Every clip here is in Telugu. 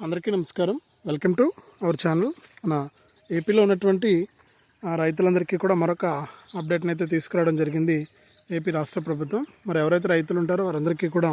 అందరికీ నమస్కారం. Welcome to our channel. మన ఏపీలో ఉన్నటువంటి ఆ, రైతులందరికీ కూడా మరొక అప్డేట్ని అయితే తీసుకురావడం జరిగింది ఏపీ రాష్ట్ర ప్రభుత్వం. మరి ఎవరైతే రైతులు ఉంటారో వారందరికీ కూడా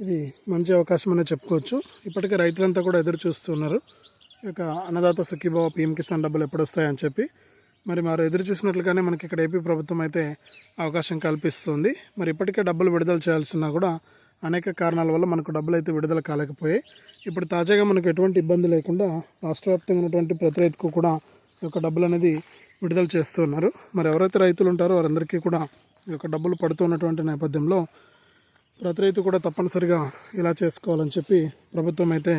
ఇది మంచి అవకాశం అనే చెప్పుకోవచ్చు. ఇప్పటికే రైతులంతా కూడా ఎదురు చూస్తున్నారు. ఇక యొక్క అన్నదాత సుఖీభావ పీఎం కిసాన్ డబ్బులు ఎప్పుడు వస్తాయని చెప్పి. మరి మరి ఎదురు చూసినట్లుగానే మనకి ఇక్కడ ఏపీ ప్రభుత్వం అయితే అవకాశం కల్పిస్తుంది. మరి ఇప్పటికే డబ్బులు విడుదల చేయాల్సినా కూడా అనేక కారణాల వల్ల మనకు డబ్బులు అయితే విడుదల కాలేకపోయాయి. ఇప్పుడు తాజాగా మనకు ఎటువంటి ఇబ్బంది లేకుండా రాష్ట్ర వ్యాప్తంగా ఉన్నటువంటి ప్రతి రైతుకు కూడా ఈ యొక్క డబ్బులు అనేది విడుదల చేస్తున్నారు మరి ఎవరైతే రైతులు ఉంటారో వారందరికీ కూడా ఈ యొక్క డబ్బులు పడుతున్నటువంటి నేపథ్యంలో ప్రతి రైతు కూడా తప్పనిసరిగా ఇలా చేసుకోవాలని చెప్పి ప్రభుత్వం అయితే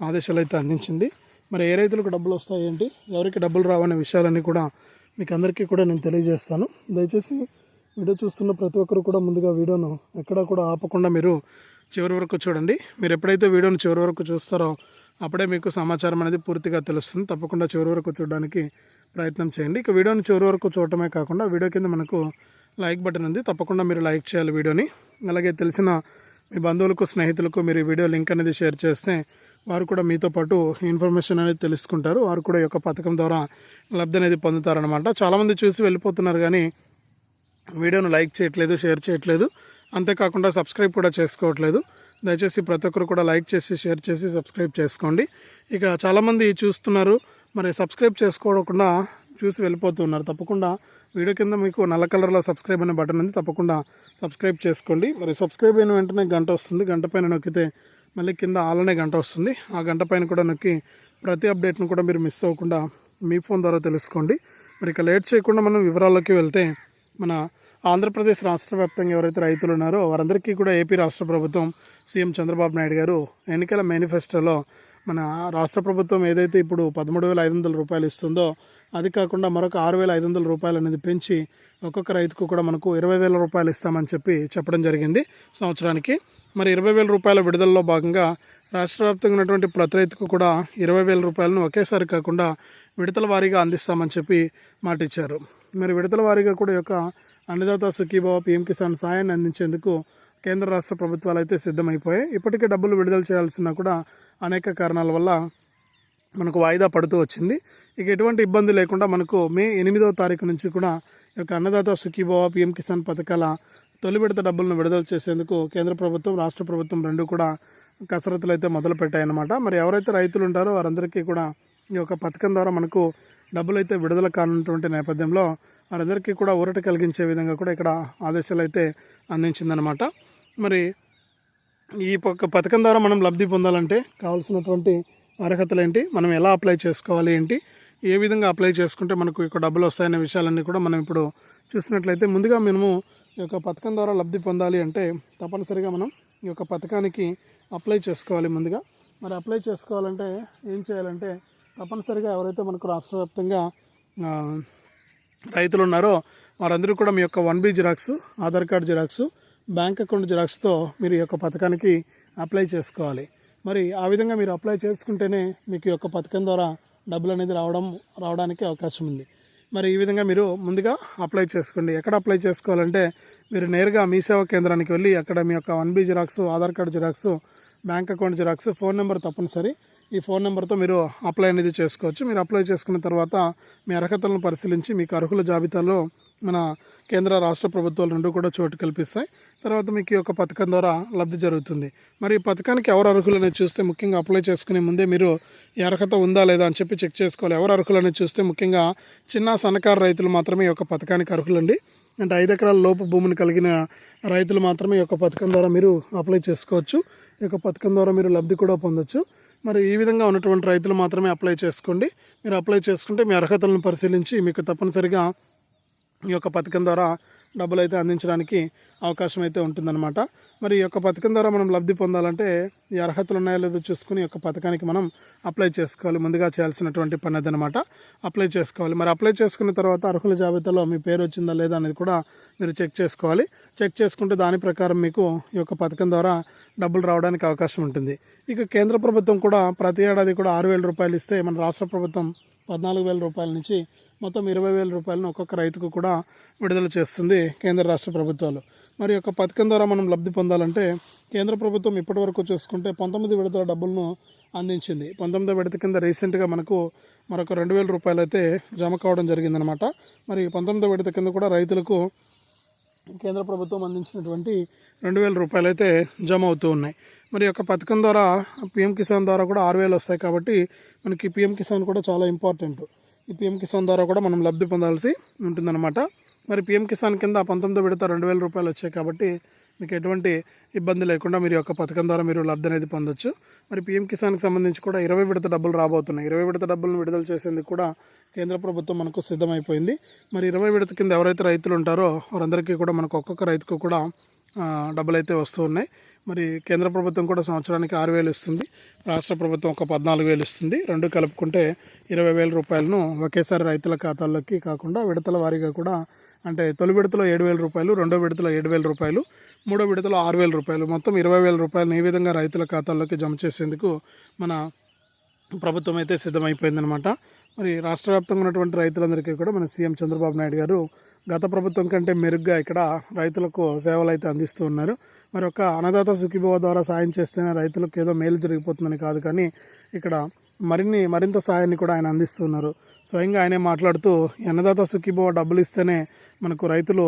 ఆదేశాలు అయితే అందించింది. మరి ఏ రైతులకు డబ్బులు వస్తాయి ఏంటి? ఎవరికి డబ్బులు రావనే విషయాలన్నీ కూడా మీకు అందరికీ కూడా నేను తెలియజేస్తాను. దయచేసి వీడియో చూస్తున్న ప్రతి ఒక్కరు కూడా ముందుగా వీడియోను ఎక్కడా కూడా ఆపకుండా మీరు చివరి వరకు చూడండి. మీరు ఎప్పుడైతే వీడియోను చివరి వరకు చూస్తారో అప్పుడే మీకు సమాచారం అనేది పూర్తిగా తెలుస్తుంది. తప్పకుండా చివరి వరకు చూడడానికి ప్రయత్నం చేయండి. ఇక వీడియోని చివరి వరకు చూడటమే కాకుండా వీడియో కింద మనకు లైక్ బటన్ ఉంది. తప్పకుండా మీరు లైక్ చేయాలి వీడియోని. అలాగే తెలిసిన మీ బంధువులకు స్నేహితులకు మీరు ఈ వీడియో లింక్ అనేది షేర్ చేస్తే వారు కూడా మీతో పాటు ఇన్ఫర్మేషన్ అనేది తెలుసుకుంటారు. వారు కూడా ఈ యొక్క పథకం ద్వారా లబ్ధి అనేది పొందుతారనమాట చాలామంది చూసి వెళ్ళిపోతున్నారు కానీ వీడియోను లైక్ చేయట్లేదు షేర్ చేయట్లేదు. అంతేకాకుండా సబ్స్క్రైబ్ కూడా చేసుకోవట్లేదు. దయచేసి ప్రతి ఒక్కరు కూడా లైక్ చేసి షేర్ చేసి సబ్స్క్రైబ్ చేసుకోండి. ఇక చాలామంది చూస్తున్నారు మరి సబ్స్క్రైబ్ చేసుకోకుండా చూసి వెళ్ళిపోతున్నారు తప్పకుండా వీడియో కింద మీకు నల్ల కలర్లో సబ్స్క్రైబ్ అనే బటన్ ఉంది. తప్పకుండా సబ్స్క్రైబ్ చేసుకోండి. మరి సబ్స్క్రైబ్ అయిన వెంటనే గంట వస్తుంది. గంట పైన నొక్కితే మళ్ళీ కింద ఆలనే గంట వస్తుంది. ఆ గంట పైన కూడా నొక్కి ప్రతి అప్డేట్ను కూడా మీరు మిస్ అవ్వకుండా మీ ఫోన్ ద్వారా తెలుసుకోండి. మరి ఇక లేట్ చేయకుండా మనం వివరాల్లోకి వెళ్తే మన ఆంధ్రప్రదేశ్ రాష్ట్ర వ్యాప్తంగా ఎవరైతే రైతులు ఉన్నారో వారందరికీ కూడా ఏపీ రాష్ట్ర ప్రభుత్వం సీఎం చంద్రబాబు నాయుడు గారు ఎన్నికల మేనిఫెస్టోలో మన రాష్ట్ర ప్రభుత్వం ఏదైతే ఇప్పుడు పదమూడు వేల ఐదు వందల రూపాయలు ఇస్తుందో అది కాకుండా మరొక ఆరు వేల ఐదు వందల రూపాయలు అనేది పెంచి ఒక్కొక్క రైతుకు కూడా మనకు ఇరవై వేల రూపాయలు ఇస్తామని చెప్పి చెప్పడం జరిగింది సంవత్సరానికి. మరి ఇరవై వేల రూపాయల విడుదలలో భాగంగా రాష్ట్ర వ్యాప్తంగా ఉన్నటువంటి ప్రతి రైతుకు కూడా ఇరవై వేల రూపాయలను ఒకేసారి కాకుండా విడతల వారీగా అందిస్తామని చెప్పి మాట ఇచ్చారు మరి విడతల వారీగా కూడా యొక్క అన్నదాత సుఖీభావ పీఎం కిసాన్ సాయాన్ని అందించేందుకు కేంద్ర రాష్ట్ర ప్రభుత్వాలు అయితే సిద్ధమైపోయాయి. ఇప్పటికే డబ్బులు విడుదల చేయాల్సిన కూడా అనేక కారణాల వల్ల మనకు వాయిదా పడుతూ వచ్చింది. ఇక ఎటువంటి ఇబ్బంది లేకుండా మనకు మే ఎనిమిదవ తారీఖు నుంచి కూడా ఈ యొక్క అన్నదాత సుఖీభావ పీఎం కిసాన్ పథకాల తొలి విడత డబ్బులను విడుదల చేసేందుకు కేంద్ర ప్రభుత్వం రాష్ట్ర ప్రభుత్వం రెండు కూడా కసరత్తులు అయితే మొదలు పెట్టాయన్నమాట మరి ఎవరైతే రైతులు ఉంటారో వారందరికీ కూడా ఈ యొక్క పథకం ద్వారా మనకు డబ్బులు అయితే విడుదల కానున్నటువంటి నేపథ్యంలో వారందరికీ కూడా ఊరట కలిగించే విధంగా కూడా ఇక్కడ ఆదేశాలు అయితే అందించిందనమాట మరి ఈ పక్క పథకం ద్వారా మనం లబ్ధి పొందాలంటే కావాల్సినటువంటి అర్హతలు ఏంటి మనం ఎలా అప్లై చేసుకోవాలి ఏంటి? ఏ విధంగా అప్లై చేసుకుంటే మనకు ఇక్కడ డబ్బులు వస్తాయనే విషయాలన్నీ కూడా మనం ఇప్పుడు చూసినట్లయితే ముందుగా మనము ఈ యొక్క పథకం ద్వారా లబ్ధి పొందాలి అంటే తప్పనిసరిగా మనం ఈ యొక్క పథకానికి అప్లై చేసుకోవాలి ముందుగా. మరి అప్లై చేసుకోవాలంటే ఏం చేయాలంటే తప్పనిసరిగా ఎవరైతే మనకు రాష్ట్ర వ్యాప్తంగా రైతులు ఉన్నారో వారందరూ కూడా మీ యొక్క one B xerox Aadhaar card xerox bank account జిరాక్స్తో మీరు ఈ యొక్క పథకానికి అప్లై చేసుకోవాలి. మరి ఆ విధంగా మీరు అప్లై చేసుకుంటేనే మీకు ఈ యొక్క పథకం ద్వారా డబ్బులు అనేది రావడం రావడానికి అవకాశం ఉంది. మరి ఈ విధంగా మీరు ముందుగా అప్లై చేసుకోండి. ఎక్కడ అప్లై చేసుకోవాలంటే మీరు నేరుగా మీ సేవా కేంద్రానికి వెళ్ళి అక్కడ మీ యొక్క one B xerox Aadhaar card xerox bank account xerox phone number తప్పనిసరి. ఈ ఫోన్ నెంబర్తో మీరు అప్లై అనేది చేసుకోవచ్చు. మీరు అప్లై చేసుకున్న తర్వాత మీ అర్హతలను పరిశీలించి మీకు అర్హుల జాబితాలో మన కేంద్ర రాష్ట్ర ప్రభుత్వాలు రెండు కూడా చోటు కల్పిస్తాయి. తర్వాత మీకు ఈ యొక్క పథకం ద్వారా లబ్ధి జరుగుతుంది. మరి ఈ పథకానికి ఎవరు అర్హులు అనేది చూస్తే ముఖ్యంగా అప్లై చేసుకునే ముందే మీరు ఈ అర్హత ఉందా లేదా అని చెప్పి చెక్ చేసుకోవాలి. ఎవరు అర్హులు అనేది చూస్తే ముఖ్యంగా చిన్న సన్నకారు రైతులు మాత్రమే ఈ యొక్క పథకానికి అర్హులండి. అంటే ఐదు ఎకరాల లోపు భూమిని కలిగిన రైతులు మాత్రమే ఈ యొక్క పథకం ద్వారా మీరు అప్లై చేసుకోవచ్చు. ఈ యొక్క పథకం ద్వారా మీరు లబ్ధి కూడా పొందొచ్చు. మరి ఈ విధంగా ఉన్నటువంటి రైతులు మాత్రమే అప్లై చేసుకోండి. మీరు అప్లై చేసుకుంటే మీ అర్హతలను పరిశీలించి మీకు తప్పనిసరిగా ఈ యొక్క పథకం ద్వారా డబ్బులు అయితే అందించడానికి అవకాశం అయితే ఉంటుందన్నమాట. మరి ఈ యొక్క పథకం ద్వారా మనం లబ్ధి పొందాలంటే ఈ అర్హతలు ఉన్నాయో లేదో చూసుకుని ఈ యొక్క పథకానికి మనం అప్లై చేసుకోవాలి. ముందుగా చేయాల్సినటువంటి పని అదనమాట అప్లై చేసుకోవాలి. మరి అప్లై చేసుకున్న తర్వాత అర్హుల జాబితాలో మీ పేరు వచ్చిందా లేదా అనేది కూడా మీరు చెక్ చేసుకోవాలి. చెక్ చేసుకుంటే దాని ప్రకారం మీకు ఈ యొక్క పథకం ద్వారా డబ్బులు రావడానికి అవకాశం ఉంటుంది. ఇక కేంద్ర ప్రభుత్వం కూడా ప్రతి ఏడాది కూడా ఆరు వేల రూపాయలు ఇస్తే మన రాష్ట్ర ప్రభుత్వం పద్నాలుగు వేల రూపాయల నుంచి మొత్తం ఇరవై వేల రూపాయలను ఒక్కొక్క రైతుకు కూడా విడుదల చేస్తుంది కేంద్ర రాష్ట్ర ప్రభుత్వాలు. మరి యొక్క పథకం ద్వారా మనం లబ్ధి పొందాలంటే కేంద్ర ప్రభుత్వం ఇప్పటివరకు చూసుకుంటే పంతొమ్మిది విడతల డబ్బులను అందించింది. పంతొమ్మిదో విడత కింద రీసెంట్గా మనకు మరొక రెండు వేల రూపాయలు అయితే జమ కావడం జరిగిందనమాట. మరి పంతొమ్మిదో విడత కింద కూడా రైతులకు కేంద్ర ప్రభుత్వం అందించినటువంటి రెండు వేల రూపాయలు అయితే జమ అవుతూ ఉన్నాయి. మరి ఈ యొక్క పథకం ద్వారా పిఎం కిసాన్ ద్వారా కూడా ఆరు వేలు వస్తాయి కాబట్టి మనకి పిఎం కిసాన్ కూడా చాలా ఇంపార్టెంట్. ఈ పిఎం కిసాన్ ద్వారా కూడా మనం లబ్ధి పొందాల్సి ఉంటుందన్నమాట. మరి పిఎం కిసాన్ కింద పంతొమ్మిది విడత రెండు వేల రూపాయలు వచ్చాయి కాబట్టి మీకు ఎటువంటి ఇబ్బంది లేకుండా మీరు యొక్క పథకం ద్వారా మీరు లబ్ధి అనేది పొందొచ్చు. మరి పిఎం కిసాన్కి సంబంధించి కూడా ఇరవై విడత డబ్బులు రాబోతున్నాయి. ఇరవై విడత డబ్బులను విడుదల చేసేందుకు కూడా కేంద్ర ప్రభుత్వం మనకు సిద్ధమైపోయింది. మరి ఇరవై విడత కింద ఎవరైతే రైతులు ఉంటారో వారందరికీ కూడా మనకు ఒక్కొక్క రైతుకు కూడా డబ్బులు అయితే వస్తూ ఉన్నాయి. మరి కేంద్ర ప్రభుత్వం కూడా సంవత్సరానికి ఆరు వేలు ఇస్తుంది. రాష్ట్ర ప్రభుత్వం ఒక పద్నాలుగు వేలు ఇస్తుంది. రెండు కలుపుకుంటే ఇరవై వేల రూపాయలను ఒకేసారి రైతుల ఖాతాల్లోకి కాకుండా విడతల వారీగా కూడా అంటే తొలి విడతలో ఏడు వేల రూపాయలు రెండో విడతలో ఏడు వేల రూపాయలు మూడో విడతలో ఆరు వేల రూపాయలు. మొత్తం ఇరవై వేల రూపాయలను ఈ విధంగా రైతుల ఖాతాల్లోకి జమ చేసేందుకు మన ప్రభుత్వం అయితే సిద్ధమైపోయిందనమాట మరి రాష్ట్ర వ్యాప్తంగా ఉన్నటువంటి రైతులందరికీ కూడా మన సీఎం చంద్రబాబు నాయుడు గారు గత ప్రభుత్వం కంటే మెరుగ్గా ఇక్కడ రైతులకు సేవలు అయితే అందిస్తూ ఉన్నారు. మరి ఒక అన్నదాత సుఖీభవ ద్వారా సాయం చేస్తేనే రైతులకు ఏదో మేలు జరిగిపోతుందని కాదు కానీ ఇక్కడ మరిన్ని మరింత సాయాన్ని కూడా ఆయన అందిస్తున్నారు స్వయంగా ఆయనే మాట్లాడుతూ అన్నదాత సుఖీభవ డబ్బులు ఇస్తేనే మనకు రైతులు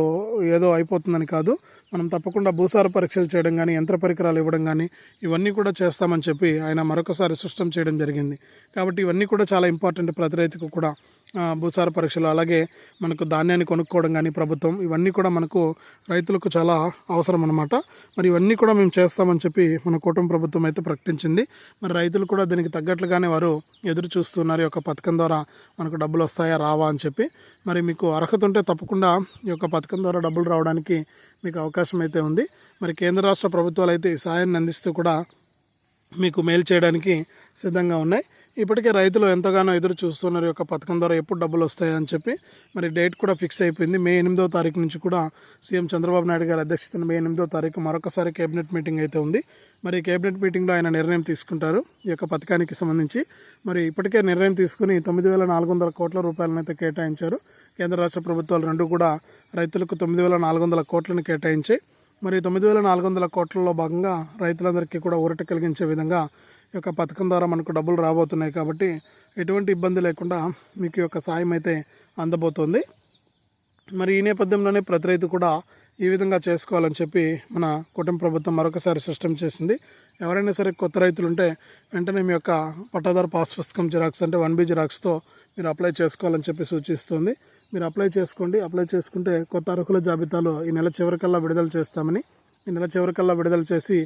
ఏదో అయిపోతుందని కాదు. మనం తప్పకుండా భూసార పరీక్షలు చేయడం కానీ యంత్ర పరికరాలు ఇవ్వడం కానీ ఇవన్నీ కూడా చేస్తామని చెప్పి ఆయన మరొకసారి స్పష్టం చేయడం జరిగింది. కాబట్టి ఇవన్నీ కూడా చాలా ఇంపార్టెంట్ ప్రతి రైతుకు కూడా. భూసార పరీక్షలు అలాగే మనకు ధాన్యాన్ని కొనుక్కోవడం కానీ ప్రభుత్వం ఇవన్నీ కూడా మనకు రైతులకు చాలా అవసరం అనమాట మరి ఇవన్నీ కూడా మేము చేస్తామని చెప్పి మన కూటమి ప్రభుత్వం అయితే ప్రకటించింది. మరి రైతులు కూడా దీనికి తగ్గట్లుగానే వారు ఎదురు చూస్తున్నారు. ఈ యొక్క పథకం ద్వారా మనకు డబ్బులు వస్తాయా రావా అని చెప్పి. మరి మీకు అర్హత ఉంటే తప్పకుండా ఈ యొక్క పథకం ద్వారా డబ్బులు రావడానికి మీకు అవకాశం అయితే ఉంది. మరి కేంద్ర రాష్ట్ర ప్రభుత్వాలు అయితే ఈ సాయాన్ని అందిస్తూ కూడా మీకు మేలు చేయడానికి సిద్ధంగా ఉన్నాయి. ఇప్పటికే రైతులు ఎంతగానో ఎదురు చూస్తున్నారు ఈ యొక్క పథకం ద్వారా ఎప్పుడు డబ్బులు వస్తాయని చెప్పి. మరి డేట్ కూడా ఫిక్స్ అయిపోయింది. మే ఎనిమిదో తారీఖు నుంచి కూడా సీఎం చంద్రబాబు నాయుడు గారి అధ్యక్షతన మే ఎనిమిదో తారీఖు మరొకసారి కేబినెట్ మీటింగ్ అయితే ఉంది. మరి కేబినెట్ మీటింగ్లో ఆయన నిర్ణయం తీసుకుంటారు ఈ యొక్క పథకానికి సంబంధించి. మరి ఇప్పటికే నిర్ణయం తీసుకుని తొమ్మిది వేల నాలుగు వందల కోట్ల రూపాయలను అయితే కేటాయించారు. కేంద్ర రాష్ట్ర ప్రభుత్వాలు రెండు కూడా రైతులకు తొమ్మిది వేల నాలుగు వందల కోట్లను కేటాయించాయి. మరి తొమ్మిది వేల నాలుగు వందల కోట్లలో భాగంగా రైతులందరికీ కూడా ఊరట కలిగించే విధంగా యొక్క పథకం ద్వారా మనకు డబ్బులు రాబోతున్నాయి కాబట్టి ఎటువంటి ఇబ్బంది లేకుండా మీకు యొక్క సాయం అయితే అందబోతోంది. మరి ఈ నేపథ్యంలోనే ప్రతి రైతు కూడా ఈ విధంగా చేసుకోవాలని చెప్పి మన కుటుంబ ప్రభుత్వం మరొకసారి సిస్టమ్ చేసింది. ఎవరైనా సరే కొత్త రైతులు ఉంటే వెంటనే మీ యొక్క పట్టాదారు పాస్ పుస్తకం జిరాక్స్ అంటే వన్ బి జిరాక్స్తో మీరు అప్లై చేసుకోవాలని చెప్పి సూచిస్తుంది. మీరు అప్లై చేసుకోండి. అప్లై చేసుకుంటే కొత్త అర్హుల జాబితాలో ఈ నెల చివరికల్లా విడుదల చేస్తామని ఈ నెల చివరికల్లా విడుదల చేసి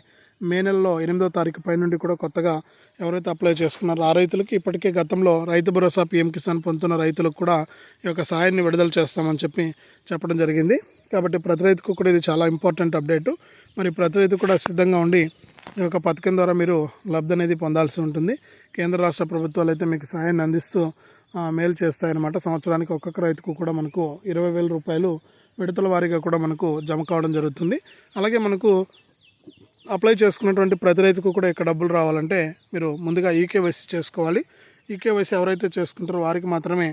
మే నెలలో ఎనిమిదో తారీఖు పై నుండి కూడా కొత్తగా ఎవరైతే అప్లై చేసుకున్నారో ఆ రైతులకి ఇప్పటికే గతంలో రైతు భరోసా పీఎం కిసాన్ పొందుతున్న రైతులకు కూడా ఈ యొక్క సాయాన్ని విడుదల చేస్తామని చెప్పి చెప్పడం జరిగింది. కాబట్టి ప్రతి రైతుకు కూడా ఇది చాలా ఇంపార్టెంట్ అప్డేట్. మరి ప్రతి రైతు కూడా సిద్ధంగా ఉండి ఈ యొక్క పథకం ద్వారా మీరు లబ్ధి అనేది పొందాల్సి ఉంటుంది. కేంద్ర రాష్ట్ర ప్రభుత్వాలు అయితే మీకు సహాయాన్ని అందిస్తూ మేలు చేస్తాయన్నమాట. సంవత్సరానికి ఒక్కొక్క రైతుకు కూడా మనకు ఇరవై వేల రూపాయలు విడతల వారీగా కూడా మనకు జమ కావడం జరుగుతుంది. అలాగే మనకు అప్లై చేసుకున్నటువంటి ప్రతి రైతుకు కూడా ఇక్కడ డబ్బులు రావాలంటే మీరు ముందుగా ఈకేవైసీ చేసుకోవాలి. ఈకేవైసీ ఎవరైతే చేసుకుంటారో వారికి మాత్రమే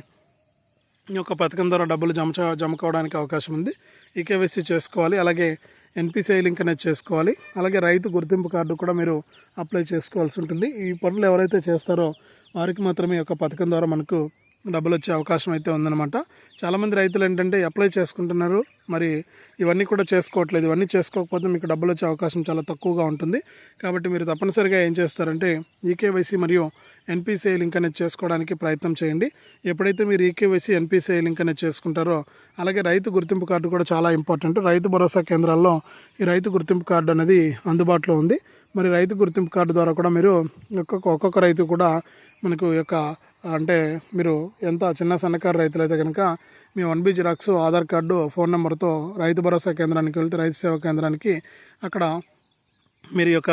ఈ యొక్క పథకం ద్వారా డబ్బులు జమ జమ కావడానికి అవకాశం ఉంది. ఈకేవైసీ చేసుకోవాలి. అలాగే ఎన్పిసిఐ లింక్ అనేది చేసుకోవాలి. అలాగే రైతు గుర్తింపు కార్డు కూడా మీరు అప్లై చేసుకోవాల్సి ఉంటుంది. ఈ పనులు ఎవరైతే చేస్తారో వారికి మాత్రమే ఈ యొక్క పథకం ద్వారా మనకు డబ్బులు వచ్చే అవకాశం అయితే ఉందన్నమాట. చాలామంది రైతులు ఏంటంటే అప్లై చేసుకుంటున్నారు. మరి ఇవన్నీ కూడా చేసుకోవట్లేదు. ఇవన్నీ చేసుకోకపోతే మీకు డబ్బులు వచ్చే అవకాశం చాలా తక్కువగా ఉంటుంది. కాబట్టి మీరు తప్పనిసరిగా ఏం చేస్తారంటే ఈకేవైసీ మరియు ఎన్పిసిఐ లింక్ అనేది చేసుకోవడానికి ప్రయత్నం చేయండి. ఎప్పుడైతే మీరు ఈకేవైసీ ఎన్పిసిఐ లింక్ అనేది చేసుకుంటారో అలాగే రైతు గుర్తింపు కార్డు కూడా చాలా ఇంపార్టెంట్. రైతు భరోసా కేంద్రాల్లో ఈ రైతు గుర్తింపు కార్డు అనేది అందుబాటులో ఉంది. మరి రైతు గుర్తింపు కార్డు ద్వారా కూడా మీరు ఒక్కొక్క ఒక్కొక్క రైతు కూడా మనకు ఈ యొక్క అంటే మీరు ఎంత చిన్న సన్నకారు రైతులు అయితే కనుక మీ one B xerox Aadhaar card phone నెంబర్తో రైతు భరోసా కేంద్రానికి వెళ్తే రైతు సేవా కేంద్రానికి అక్కడ మీరు యొక్క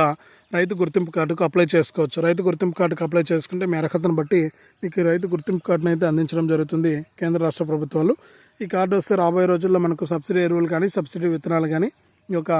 రైతు గుర్తింపు కార్డుకు అప్లై చేసుకోవచ్చు. రైతు గుర్తింపు కార్డుకు అప్లై చేసుకుంటే మీ అర్హతను బట్టి మీకు రైతు గుర్తింపు కార్డును అయితే అందించడం జరుగుతుంది కేంద్ర రాష్ట్ర ప్రభుత్వాలు. ఈ కార్డు వస్తే రాబోయే రోజుల్లో మనకు సబ్సిడీ ఎరువులు కానీ సబ్సిడీ విత్తనాలు కానీ ఈ యొక్క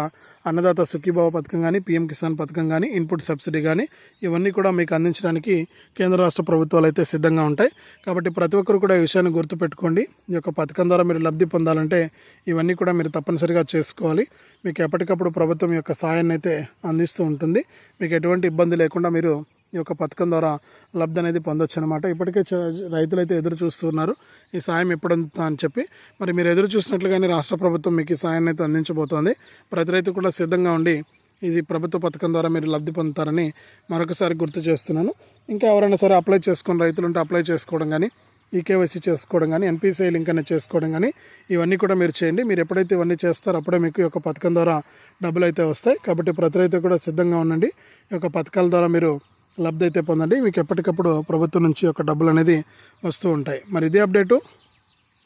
అన్నదాత సుఖీభావ పథకం కానీ పీఎం కిసాన్ పథకం కానీ ఇన్పుట్ సబ్సిడీ కానీ ఇవన్నీ కూడా మీకు అందించడానికి కేంద్ర రాష్ట్ర ప్రభుత్వాలు అయితే సిద్ధంగా ఉంటాయి. కాబట్టి ప్రతి ఒక్కరు కూడా ఈ విషయాన్ని గుర్తుపెట్టుకోండి. ఈ యొక్క పథకం ద్వారా మీరు లబ్ధి పొందాలంటే ఇవన్నీ కూడా మీరు తప్పనిసరిగా చేసుకోవాలి. మీకు ఎప్పటికప్పుడు ప్రభుత్వం యొక్క సాయాన్ని అయితే అందిస్తూ ఉంటుంది. మీకు ఎటువంటి ఇబ్బంది లేకుండా మీరు ఈ యొక్క పథకం ద్వారా లబ్ధి అనేది పొందొచ్చు అనమాట ఇప్పటికే చ- రైతులు అయితే ఎదురు చూస్తున్నారు. ఈ సాయం ఎప్పుడు అందుతా అని చెప్పి మరి మీరు ఎదురు చూసినట్లుగానే రాష్ట్ర ప్రభుత్వం మీకు ఈ సాయాన్ని అయితే అందించబోతోంది. ప్రతి రైతు కూడా సిద్ధంగా ఉండి ఇది ప్రభుత్వ పథకం ద్వారా మీరు లబ్ధి పొందుతారని మరొకసారి గుర్తు చేస్తున్నాను. ఇంకా ఎవరైనా సరే అప్లై చేసుకుని రైతులు ఉంటే అప్లై చేసుకోవడం కానీ ఈకేవైసీ చేసుకోవడం కానీ ఎన్పిసిఐ లింక్ అనేది చేసుకోవడం కానీ ఇవన్నీ కూడా మీరు చేయండి. మీరు ఎప్పుడైతే ఇవన్నీ చేస్తారో అప్పుడే మీకు ఈ యొక్క పథకం ద్వారా డబ్బులు అయితే వస్తాయి. కాబట్టి ప్రతి రైతు కూడా సిద్ధంగా ఉండండి. ఈ యొక్క పథకాల ద్వారా మీరు లబ్ధి అయితే పొందండి. మీకు ఎప్పటికప్పుడు ప్రభుత్వం నుంచి ఒక డబ్బులు అనేది వస్తూ ఉంటాయి. మరి ఇదే అప్డేటు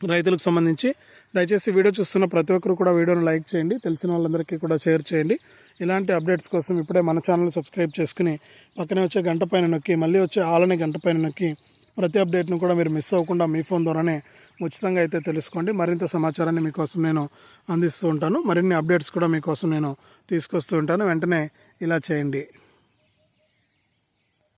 రైతులకు సంబంధించి. దయచేసి వీడియో చూస్తున్న ప్రతి ఒక్కరు కూడా వీడియోను లైక్ చేయండి. తెలిసిన వాళ్ళందరికీ కూడా షేర్ చేయండి. ఇలాంటి అప్డేట్స్ కోసం ఇప్పుడే మన ఛానల్ సబ్స్క్రైబ్ చేసుకుని పక్కనే వచ్చే గంట పైన నొక్కి మళ్ళీ వచ్చే ఆలని గంట పైన నొక్కి ప్రతి అప్డేట్ను కూడా మీరు మిస్ అవ్వకుండా మీ ఫోన్ ద్వారానే ఉచితంగా అయితే తెలుసుకోండి. మరింత సమాచారాన్ని మీకోసం నేను అందిస్తూ ఉంటాను. మరిన్ని అప్డేట్స్ కూడా మీకోసం నేను తీసుకొస్తూ ఉంటాను. వెంటనే ఇలా చేయండి.